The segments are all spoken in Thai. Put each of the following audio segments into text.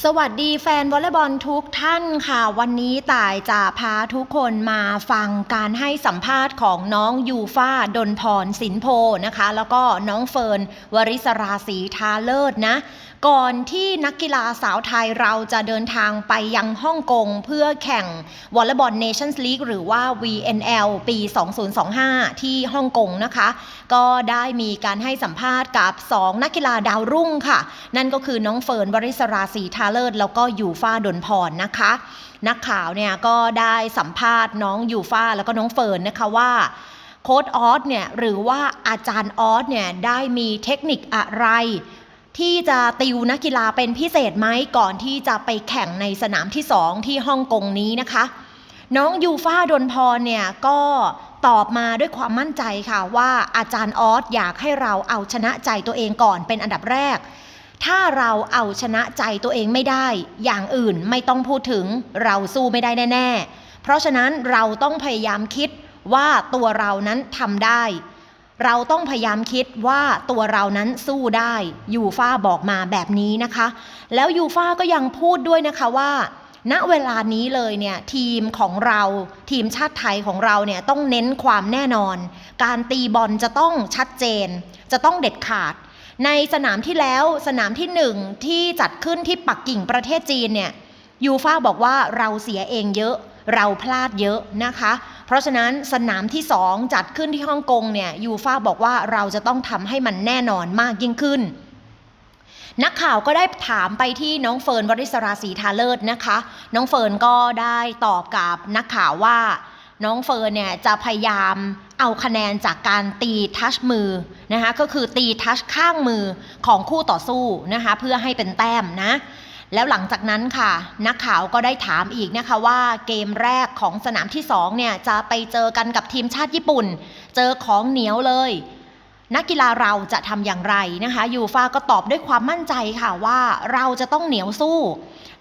สวัสดีแฟนวอลเลย์บอลทุกท่านค่ะ วันนี้ต่ายจะพาทุกคนมาฟังการให้สัมภาษณ์ของน้องยูฟ่าดนพรสินโพนะคะ แล้วก็น้องเฟิร์นวริศราศีทาเลิศนะ ก่อนที่นักกีฬาสาวไทยเราจะเดินทางไปยังฮ่องกง เพื่อแข่งวอลเลย์บอลเนชั่นส์ลีกหรือว่า VNL ปี 2025 ที่ฮ่องกงนะคะ ก็ได้มีการให้สัมภาษณ์กับ 2 นักกีฬาดาวรุ่งค่ะ นั่นก็คือน้องเฟิร์นวริศราศีทาเลิศแล้วก็ยูฟ่าดนพรนะคะนักข่าวเนี่ยก็ได้สัมภาษณ์น้องยูฟ่าแล้วก็น้องเฟิร์นนะคะว่าโค้ดออสเนี่ยหรือว่าอาจารย์ออสเนี่ยได้มีเทคนิคอะไร ที่จะติวนักกีฬาเป็นพิเศษไหมก่อนที่จะไปแข่งในสนามที่2ที่ฮ่องกงนี้นะคะ น้องยูฟ่าดนพรเนี่ยก็ตอบมาด้วยความมั่นใจค่ะว่าอาจารย์ออสอยากให้เราเอาชนะใจตัวเองก่อนเป็นอันดับแรก ถ้าเราเอาชนะใจตัวเองไม่ได้ อย่างอื่นไม่ต้องพูดถึงเราสู้ไม่ได้แน่ ๆ เพราะฉะนั้นเราต้องพยายามคิดว่าตัวเรานั้นทำได้ เราต้องพยายามคิดว่าตัวเรานั้นสู้ได้ยูฟ่าบอกมาแบบนี้นะคะ แล้วยูฟ่าก็ยังพูดด้วยนะคะว่า ณเวลานี้เลยเนี่ยทีมของเราทีมชาติไทยของเราเนี่ยต้องเน้นความแน่นอน การตีบอลจะต้องชัดเจน จะต้องเด็ดขาด ในสนามที่แล้วสนามที่หนึ่งที่จัดขึ้นที่ปักกิ่งประเทศจีนเนี่ยยูฟ่าบอกว่าเราเสียเองเยอะเราพลาดเยอะนะคะ ราะฉะนั้นสนามที่สองจัดขึ้นที่ฮ่องกงเนี่ยยูฟ่าบอกว่าเราจะต้องทำให้มันแน่นอนมากยิ่งขึ้น นักข่าวก็ได้ถามไปที่น้องเฟิร์นวริศราศีทาเลิศนะคะ น้องเฟิร์นก็ได้ตอบกับนักข่าวว่าน้องเฟิร์นเนี่ยจะพยายามเอาคะแนนจากการตีทัชมือนะคะก็คือตีทัชข้างมือของคู่ต่อสู้นะคะเพื่อให้เป็นแต้มนะ แล้วหลังจากนั้นค่ะ นักข่าวก็ได้ถามอีกนะคะว่าเกมแรกของสนามที่2เนี่ยจะไปเจอกันกับทีมชาติญี่ปุ่น เจอของเหนียวเลย นักกีฬาเราจะทำอย่างไรนะคะยูฟาก็ตอบด้วยความมั่นใจค่ะว่าเราจะต้องเหนียวสู้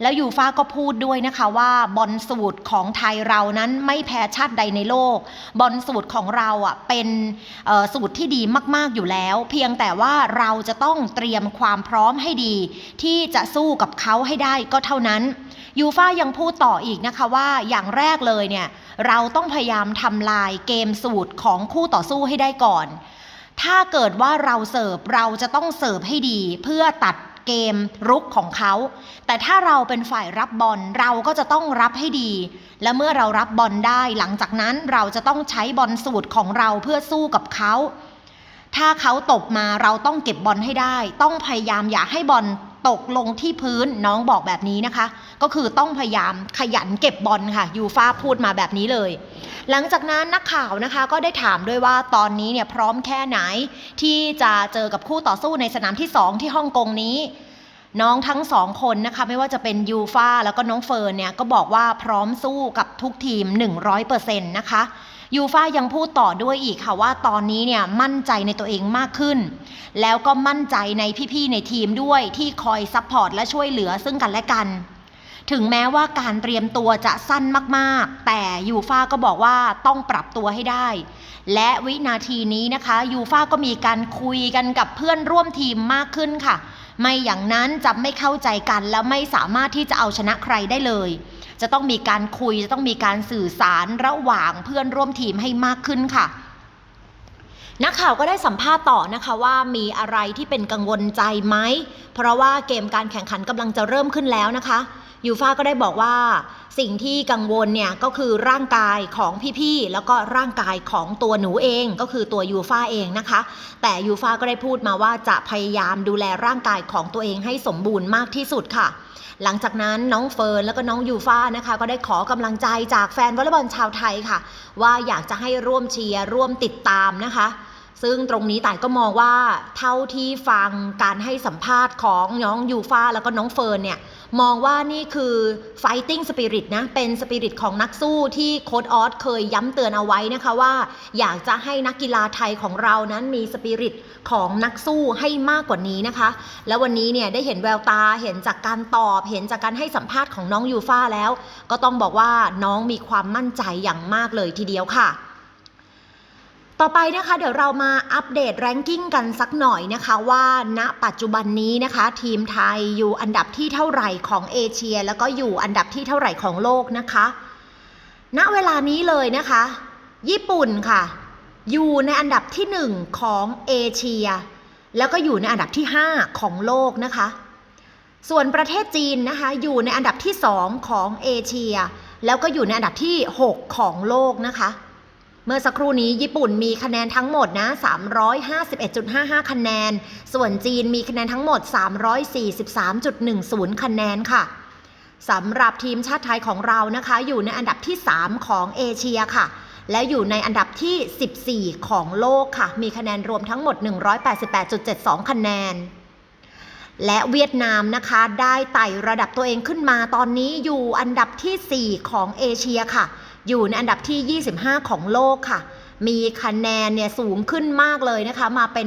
แล้วยูฟาก็พูดด้วยนะคะว่าบอลสูตรของไทยเรานั้นไม่แพ้ชาติใดในโลก บอลสูตรของเราอะเป็นสูตรที่ดีมาก ๆอยู่แล้ว เพียงแต่ว่าเราจะต้องเตรียมความพร้อมให้ดี ที่จะสู้กับเขาให้ได้ก็เท่านั้นยูฟายังพูดต่ออีกนะคะว่าอย่างแรกเลยเนี่ยเราต้องพยายามทำลายเกมสูตรของคู่ต่อสู้ให้ได้ก่อน ถ้าเกิดว่าเราเสิร์ฟเราจะต้องเสิร์ฟให้ดี เพื่อตัดเกมรุกของเขา แต่ถ้าเราเป็นฝ่ายรับบอลเราก็จะต้องรับให้ดี และเมื่อเรารับบอลได้หลังจากนั้นเราจะต้องใช้บอลสูตรของเราเพื่อสู้กับเขาถ้าเขาตกมาเราต้องเก็บบอลให้ได้ ต้องพยายามอย่าให้บอล ตกลงที่พื้นน้องบอกแบบนี้นะคะ ก็คือต้องพยายามขยันเก็บบอลค่ะยูฟาพูดมาแบบนี้เลย หลังจากนั้นนักข่าวนะคะก็ได้ถามด้วยว่าตอนนี้เนี่ยพร้อมแค่ไหน ที่จะเจอกับคู่ต่อสู้ในสนามที่ 2 ที่ฮ่องกงนี้ น้องทั้งสองคนนะคะไม่ว่าจะเป็นยูฟาแล้วก็น้องเฟิร์นเนี่ยก็บอกว่าพร้อมสู้กับทุกทีม 100%นะคะ ยูฟายังพูดต่อด้วยอีกค่ะว่าตอนนี้เนี่ยมั่นใจในตัวเองมากขึ้น แล้วก็มั่นใจในพี่ๆในทีมด้วยที่คอยซัพพอร์ตและช่วยเหลือซึ่งกันและกัน ถึงแม้ว่าการเตรียมตัวจะสั้นมากๆ แต่ยูฟ่าก็บอกว่าต้องปรับตัวให้ได้ และวินาทีนี้นะคะยูฟ่าก็มีการคุยกันกับเพื่อนร่วมทีมมากขึ้นค่ะ ไม่อย่างนั้นจะไม่เข้าใจกันและไม่สามารถที่จะเอาชนะใครได้เลย จะต้องมีการคุย จะต้องมีการสื่อสารระหว่างเพื่อนร่วมทีมให้มากขึ้นค่ะนักข่าวก็ได้สัมภาษณ์ต่อนะคะว่ามีอะไรที่เป็นกังวลใจไหม เพราะว่าเกมการแข่งขันกำลังจะเริ่มขึ้นแล้วนะคะ ยูฟาก็ได้บอกว่าสิ่งที่กังวลเนี่ยก็คือร่างกายของพี่ๆ แล้วก็ร่างกายของตัวหนูเองก็คือตัวยูฟาเองนะคะ แต่ยูฟาก็ได้พูดมาว่าจะพยายามดูแลร่างกายของตัวเองให้สมบูรณ์มากที่สุดค่ะ หลังจากนั้นน้องเฟิร์นแล้วก็น้องยูฟ่านะคะ ก็ได้ขอกำลังใจจากแฟนวอลเลย์บอลชาวไทยค่ะ ว่าอยากจะให้ร่วมเชียร์ร่วมติดตามนะคะซึ่งตรงนี้ต่ายก็มองว่าเท่าที่ฟังการให้สัมภาษณ์ของน้องยูฟาแล้วก็น้องเฟิร์นเนี่ย มองว่านี่คือ fighting spirit นะ เป็นสปิริตของนักสู้ที่โค้ดออสเคยย้ำเตือนเอาไว้นะคะว่า อยากจะให้นักกีฬาไทยของเรานั้นมีสปิริตของนักสู้ให้มากกว่านี้นะคะ แล้ววันนี้เนี่ยได้เห็นแววตาเห็นจากการตอบ เห็นจากการให้สัมภาษณ์ของน้องยูฟ่าแล้ว ก็ต้องบอกว่าน้องมีความมั่นใจอย่างมากเลยทีเดียวค่ะ ต่อไปนะคะเดี๋ยวเรามาอัปเดตแรงกิ้งกันสักหน่อยนะคะว่าณปัจจุบันนี้นะคะ ทีมไทยอยู่อันดับที่เท่าไหร่ของเอเชีย แล้วก็อยู่อันดับที่เท่าไหร่ของโลกนะคะ ณเวลานี้เลยนะคะ ญี่ปุ่นค่ะ อยู่ในอันดับที่ 1 ของเอเชีย แล้วก็อยู่ในอันดับที่ 5 ของโลกนะคะ ส่วนประเทศจีนนะคะ อยู่ในอันดับที่ 2 ของเอเชีย แล้วก็อยู่ในอันดับที่ 6 ของโลกนะคะ เมื่อสักครู่นี้ญี่ปุ่นมีคะแนนทั้งหมดนะ 351.55 คะแนน ส่วนจีนมีคะแนนทั้งหมด 343.10 คะแนนค่ะสำหรับทีมชาติไทยของเรานะคะ อยู่ในอันดับที่ 3 ของเอเชียค่ะ และอยู่ในอันดับที่ 14 ของโลกค่ะ มีคะแนนรวมทั้งหมด 188.72 คะแนน และเวียดนามนะคะ ได้ไต่ระดับตัวเองขึ้นมาตอนนี้อยู่อันดับทีสี่4 ของเอเชียค่ะ อยู่ในอันดับที่ 25 ของโลกค่ะ มีคะแนนเนี่ยสูงขึ้นมากเลยนะคะ มาเป็น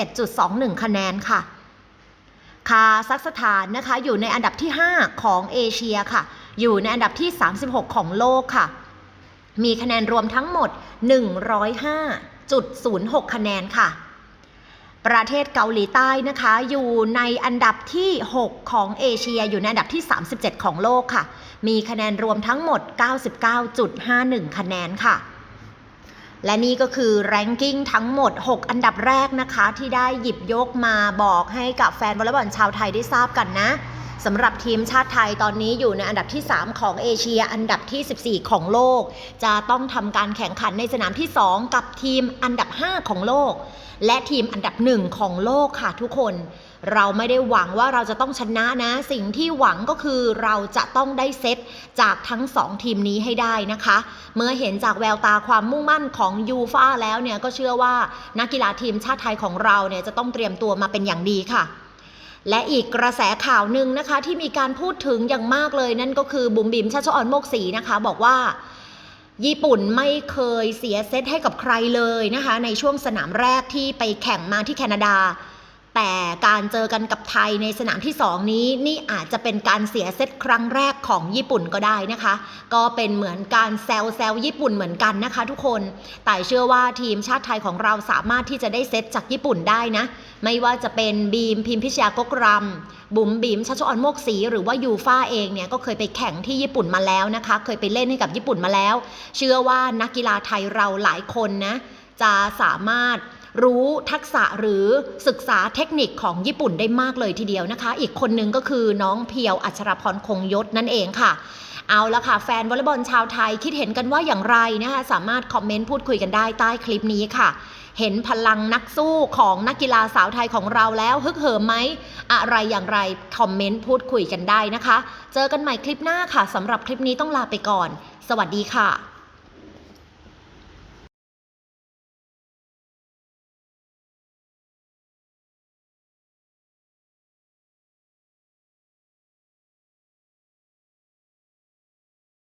141.21 คะแนนค่ะ คาซัคสถานนะคะ อยู่ในอันดับที่ 5 ของเอเชียค่ะ อยู่ในอันดับที่ 36 ของโลกค่ะ มีคะแนนรวมทั้งหมด 105.06 คะแนนค่ะ ประเทศเกาหลีใต้นะคะ อยู่ในอันดับที่ 6 ของเอเชีย อยู่ในอันดับที่ 37 ของโลกค่ะ มีคะแนนรวมทั้งหมด 99.51 คะแนนค่ะ และนี่ก็คือแรงกิ้งทั้งหมด 6 อันดับแรกนะคะ ที่ได้หยิบยกมาบอกให้กับแฟนวอลเลย์บอลชาวไทยได้ทราบกันนะสำหรับทีมชาติไทยตอนนี้อยู่ในอันดับที่ 3 ของเอเชียอันดับที่ 14 ของโลก จะต้องทำการแข่งขันในสนามที่ 2 กับทีมอันดับ 5 ของโลก และทีมอันดับหนึ่งของโลกค่ะทุกคน เราไม่ได้หวังว่าเราจะต้องชนะนะ สิ่งที่หวังก็คือเราจะต้องได้เซตจากทั้งสองทีมนี้ให้ได้นะคะ เมื่อเห็นจากแววตาความมุ่งมั่นของยูฟ่าแล้วเนี่ยก็เชื่อว่านักกีฬาทีมชาติไทยของเราเนี่ยจะต้องเตรียมตัวมาเป็นอย่างดีค่ะและอีกกระแสข่าวหนึ่งนะคะที่มีการพูดถึงอย่างมากเลย นั่นก็คือบุ๋มบิมชัชออนโมกศรีนะคะ บอกว่า ญี่ปุ่นไม่เคยเสียเซตให้กับใครเลยนะคะ ในช่วงสนามแรกที่ไปแข่งมาที่แคนาดา แต่การเจอกันกับไทยในสนามที่ 2 นี้นี่อาจจะเป็นการเสียเซตครั้งแรกของญี่ปุ่นก็ได้นะคะ ก็เป็นเหมือนการแซวแซวญี่ปุ่นเหมือนกันนะคะ ทุกคนแต่เชื่อว่าทีมชาติไทยของเราสามารถที่จะได้เซตจากญี่ปุ่นได้นะ ไม่ว่าจะเป็นบีมพิมพิชยากกรำบุ๋มบิ๋มชัชออนโมกศรีหรือว่ายูฟ่าเองเนี่ยก็เคยไปแข่งที่ญี่ปุ่นมาแล้วนะคะ เคยไปเล่นให้กับญี่ปุ่นมาแล้ว เชื่อว่านักกีฬาไทยเราหลายคนนะจะสามารถ รู้ทักษะหรือศึกษาเทคนิคของญี่ปุ่นได้มากเลยทีเดียวนะคะ อีกคนนึงก็คือน้องเพียวอัชรพรคงยศนั่นเองค่ะเอาละค่ะ แฟนวอลเลย์บอลชาวไทยคิดเห็นกันว่าอย่างไรนะคะสามารถคอมเมนต์พูดคุยกันได้ใต้คลิปนี้ค่ะ เห็นพลังนักสู้ของนักกีฬาสาวไทยของเราแล้วฮึกเหิมไหม อะไรอย่างไรคอมเมนต์พูดคุยกันได้นะคะ เจอกันใหม่คลิปหน้าค่ะสำหรับคลิปนี้ต้องลาไปก่อน สวัสดีค่ะ